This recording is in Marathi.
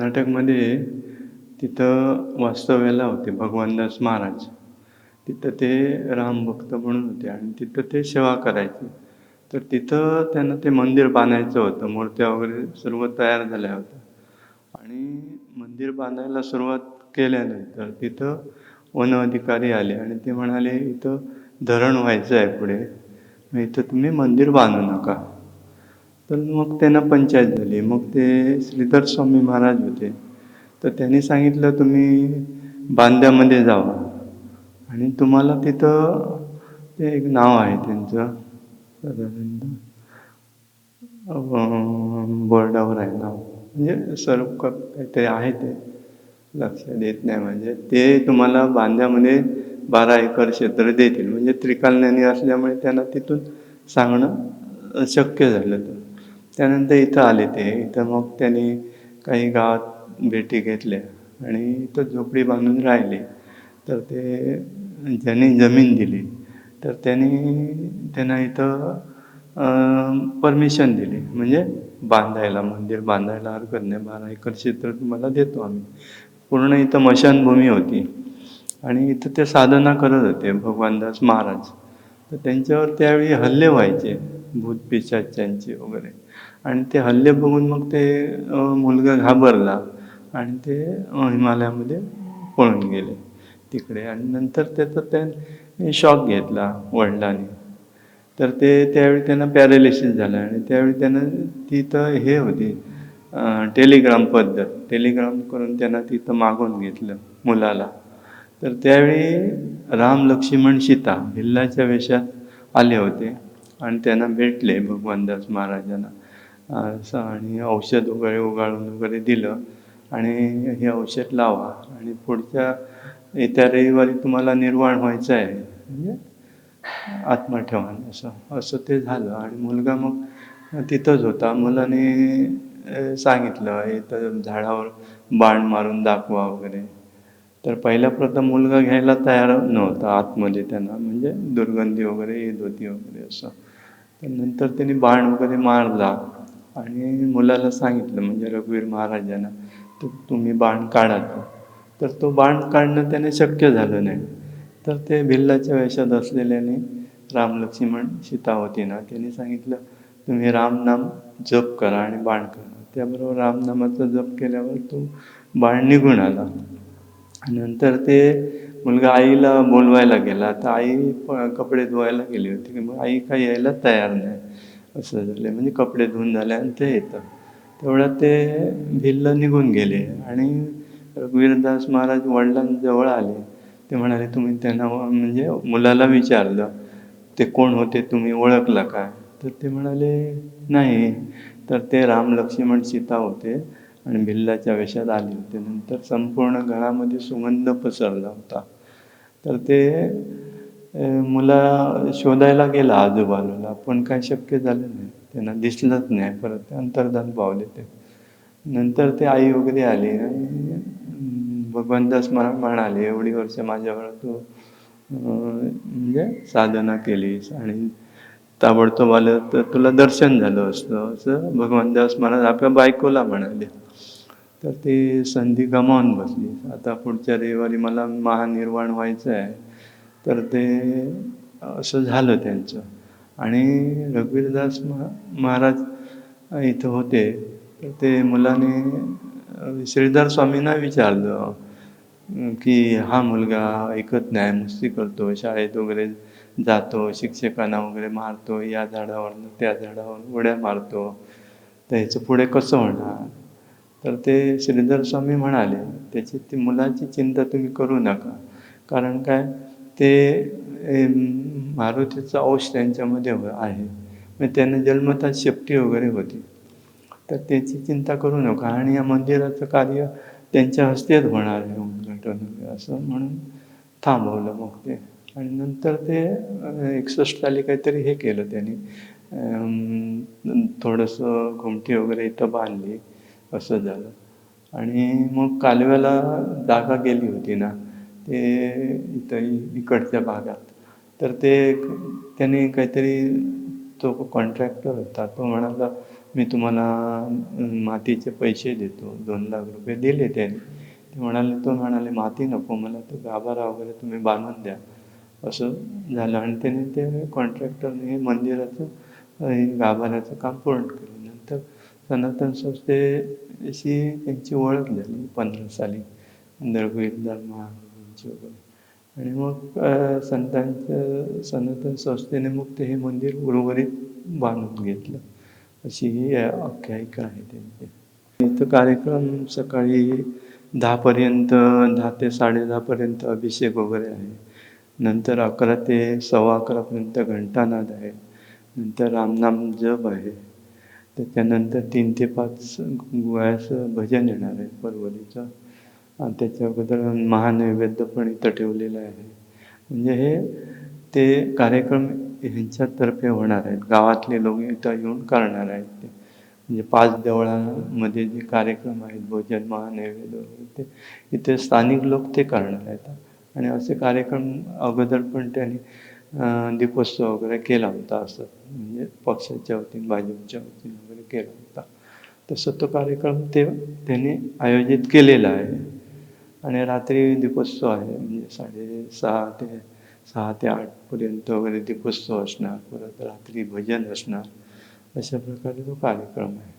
कर्नाटकमध्ये तिथं वास्तव्याला होते भगवानदास महाराज. तिथं ते रामभक्त म्हणून होते आणि तिथं ते सेवा करायचे. तर तिथं त्यांना ते मंदिर बांधायचं होतं. मूर्त्या वगैरे सर्व तयार झाल्या होत्या. आणि मंदिर बांधायला सुरुवात केल्यानंतर तिथं वन अधिकारी आले आणि ते म्हणाले इथं धरण व्हायचं आहे पुढे. मग इथं तुम्ही मंदिर बांधू नका. तर मग त्यांना पंचायत झाली मग ते श्रीधर स्वामी महाराज होते. तर त्यांनी सांगितलं तुम्ही बांद्यामध्ये जावा. आणि तुम्हाला तिथं ते एक नाव आहे त्यांचं. साधारणतः बोर्डावर आहे नाव. म्हणजे सर्व काहीतरी आहे ते. लक्षात येत नाही म्हणजे. ते तुम्हाला बांद्यामध्ये बारा एकर क्षेत्र देतील. म्हणजे त्रिकालज्ञानी असल्यामुळे त्यांना तिथून सांगणं शक्य झालं तर. त्यानंतर इथं आले ते. इथं मग त्यांनी काही गावात भेटी घेतल्या आणि इथं झोपडी बांधून राहिले. तर ते ज्यांनी जमीन दिली तर त्यांनी त्यांना इथं परमिशन दिली. म्हणजे बांधायला मंदिर बांधायला हरकत नाही. बारा एकर क्षेत्र तुम्हाला देतो आम्ही. पूर्ण इथं मशानभूमी होती. आणि इथं ते साधना करत होते भगवानदास महाराज. तर त्यांच्यावर त्यावेळी हल्ले व्हायचे. भूत पिशाच्यांचे वगैरे. आणि ते हल्ले बघून मग ते मुलगा घाबरला आणि ते हिमालयामध्ये पळून गेले तिकडे. आणि नंतर त्याचा त्या शॉक घेतला वडिलांनी. तर ते त्यावेळी त्यांना पॅरालिसिस झालं आणि त्यावेळी त्यांना तिथं हे होती टेलिग्राम पद्धत. टेलिग्राम करून त्यांना तिथं मागून घेतलं मुलाला. तर त्यावेळी राम लक्ष्मण सीता भिल्लाच्या वेशात आले होते. आणि त्यांना भेटले भगवानदास महाराजांना. असं आणि औषध वगैरे उगाळून वगैरे दिलं आणि हे औषध लावा. आणि पुढच्या येत्या रविवारी तुम्हाला निर्वाण व्हायचं आहे. म्हणजे आत्मा ठेवा असं. असं ते झालं आणि मुलगा मग तिथंच होता. मुलाने सांगितलं इथं झाडावर बाण मारून दाखवा वगैरे. तर पहिल्या प्रथम मुलगा घ्यायला तयार नव्हता आतमध्ये त्यांना. म्हणजे दुर्गंधी वगैरे येत होती वगैरे असं. तर नंतर त्यांनी बाण वगैरे मारला आणि मुलाला सांगितलं म्हणजे रघुवीर महाराजांना तर तुम्ही बाण काढा तर तो बाण काढणं त्याने शक्य झालं नाही. तर ते भिल्लाच्या वेशात असलेल्याने राम लक्ष्मण सीता होतीना त्यांनी सांगितलं तुम्ही रामनाम जप करा आणि बाण करा. त्याबरोबर रामनामाचा जप केल्यावर तो बाण निघून आला. नंतर ते मुलगा आईला बोलवायला गेला तर आई कपडे धुवायला गेली होती. की मग आई काही यायला तयार नाही. असं झालं म्हणजे कपडे धुवून आणि ते येतं. तेवढ्यात ते भिल्ल निघून गेले आणि रघुवीरदास महाराज वडिलांजवळ आले. ते म्हणाले तुम्ही त्यांना म्हणजे मुलाला विचारलं ते कोण होते तुम्ही ओळखला काय तर ते म्हणाले नाही. तर ते राम लक्ष्मण सीता होते आणि भिल्लाच्या वेशात आले होते. नंतर संपूर्ण घरामध्ये सुगंध पसरला होता. तर ते मुला शोधायला गेला आजूबाजूला पण काय शक्य झालं नाही. त्यांना दिसलंच नाही. परत ते अंतर्धान पावले ते. नंतर ते आई वगैरे आली. आणि भगवंतास मला म्हणाले एवढी वर्ष माझ्यावर तू म्हणजे साधना केलीस आणि ताबडतोब आलं तर तुला दर्शन झालं असतं. असं भगवंतदास महाराज आपल्या बायकोला म्हणाले. तर ती संधी गमावून बसली. आता पुढच्या रविवारी मला महानिर्वाण व्हायचं आहे तर ते असं झालं त्यांचं. आणि रघुवीरदास महा महाराज इथं होते. तर ते मुलाने श्रीधर स्वामींना विचारलं की हा मुलगा ऐकत नाही मस्ती करतो शाळेत वगैरे जातो शिक्षकांना वगैरे मारतो या झाडावर त्या झाडावर उड्या मारतो. तर ह्याचं पुढे कसं होणार? तर ते श्रीधर स्वामी म्हणाले त्याची ती मुलाची चिंता तुम्ही करू नका. कारण काय? ते मारुतीचं मारुतीचा अंश त्यांच्यामध्ये हो, आहे. मग त्यांना जन्मतात शेपटी वगैरे होती. तर त्याची चिंता करू नका. आणि या मंदिराचं कार्य त्यांच्या हस्तेच होणार आहे उद्घाटन असं म्हणून थांबवलं मग ते. आणि नंतर ते एकसष्ट साली काहीतरी हे केलं त्यांनी. थोडंसं घुमटी वगैरे इथं बांधली. असं झालं. आणि मग कालव्याला जागा गेली होती ना ते इथं इकडच्या भागात. तर ते त्यांनी त्याने काहीतरी तो कॉन्ट्रॅक्टर होता तो म्हणाला मी तुम्हाला मातीचे पैसे देतो दोन लाख रुपये दिले त्याने. ते म्हणाले तो म्हणाले माती नको मला तो गाभारा वगैरे तुम्ही बांधून द्या. असं झालं. आणि त्याने ते कॉन्ट्रॅक्टरने हे मंदिराचं गाभाऱ्याचं काम पूर्ण केलं. सनातन संस्थेशी त्यांची ओळख झाली पंधरा साली. दळवीरदार महाराजांची वगैरे. आणि मग संतांचं सनातन संस्थेने मग ते हे मंदिर उर्वरित बांधून घेतलं. अशी ही आख्यायिका आहे त्यांची. इथं कार्यक्रम सकाळी दहापर्यंत दहा ते साडेदहापर्यंत अभिषेक वगैरे आहे. नंतर अकरा ते सव्वा अकरापर्यंत घंटानाद आहे. नंतर रामनाम जप आहे. त्याच्यानंतर तीन ते पाच गुळ्याचं भजन येणार आहे परवरीचं आणि त्याच्या अगोदर महानैवेद्य पण इथं ठेवलेलं आहे. म्हणजे हे ते कार्यक्रम ह्यांच्यातर्फे होणार आहेत. गावातले लोक इथं येऊन करणार आहेत ते. म्हणजे पाच देवळामध्ये जे कार्यक्रम आहेत भोजन महानैवेद्य ते इथे स्थानिक लोक ते करणार आहेत. आणि असे कार्यक्रम अगोदर पण त्यांनी दीपोत्सव वगैरे केला होता असं. म्हणजे पक्षाच्या वतीने भाजपच्या वतीने. केला होता तसं तो कार्यक्रम ते त्यांनी आयोजित केलेला आहे. आणि रात्री दीपोत्सव आहे. म्हणजे साडेसहा ते सहा ते आठपर्यंत वगैरे दीपोत्सव असणार. परत रात्री भजन असणार. अशा प्रकारे तो कार्यक्रम आहे.